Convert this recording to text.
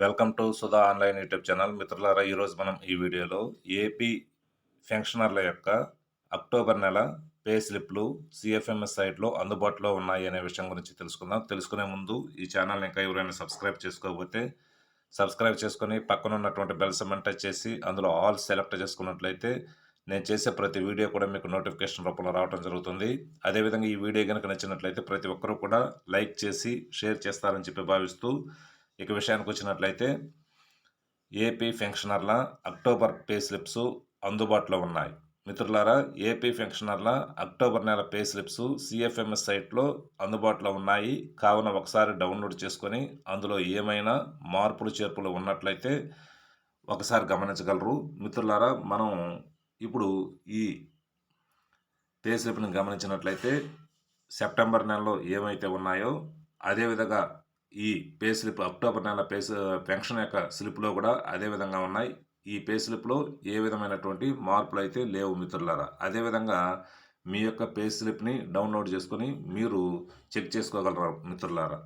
Welcome to Sudha online YouTube channel. మిత్రులారా ఈరోజు మనం ఈ వీడియోలో ఏపీ ఫెన్షనర్ల యొక్క అక్టోబర్ నెల పే స్లిప్లు సిఎఫ్ఎంఎస్ సైట్లో అందుబాటులో ఉన్నాయి అనే విషయం గురించి తెలుసుకుందాం. తెలుసుకునే ముందు ఈ ఛానల్ ఇంకా ఎవరైనా సబ్స్క్రైబ్ చేసుకోకపోతే సబ్స్క్రైబ్ చేసుకొని పక్కన ఉన్నటువంటి బెల్ సమ్మన్ టచ్ చేసి అందులో ఆల్ సెలెక్ట్ చేసుకున్నట్లయితే నేను చేసే ప్రతి వీడియో కూడా మీకు నోటిఫికేషన్ రూపంలో రావడం జరుగుతుంది. అదేవిధంగా ఈ వీడియో కనుక నచ్చినట్లయితే ప్రతి ఒక్కరూ కూడా లైక్ చేసి షేర్ చేస్తారని చెప్పి భావిస్తూ ఇక విషయానికి వచ్చినట్లయితే ఏపీ ఫెన్షనర్ల అక్టోబర్ పే స్లిప్స్ అందుబాటులో ఉన్నాయి. మిత్రులారా ఏపీ ఫెన్షనర్ల అక్టోబర్ నెల పే స్లిప్స్ సిఎఫ్ఎంఎస్ సైట్లో అందుబాటులో ఉన్నాయి. కావున ఒకసారి డౌన్లోడ్ చేసుకొని అందులో ఏమైనా మార్పులు చేర్పులు ఉన్నట్లయితే ఒకసారి గమనించగలరు. మిత్రులారా మనం ఇప్పుడు ఈ పే స్లిప్ని గమనించినట్లయితే సెప్టెంబర్ నెలలో ఏమైతే ఉన్నాయో అదేవిధంగా ఈ పే స్లిప్ అక్టోబర్ నెల పే పెన్షన్ యొక్క స్లిప్లో కూడా అదే విధంగా ఉన్నాయి. ఈ పే స్లిప్లో ఏ విధమైనటువంటి మార్పులు అయితే లేవు మిత్రులారా. అదేవిధంగా మీ యొక్క పే స్లిప్ని డౌన్లోడ్ చేసుకొని మీరు చెక్ చేసుకోగలరా మిత్రులారా?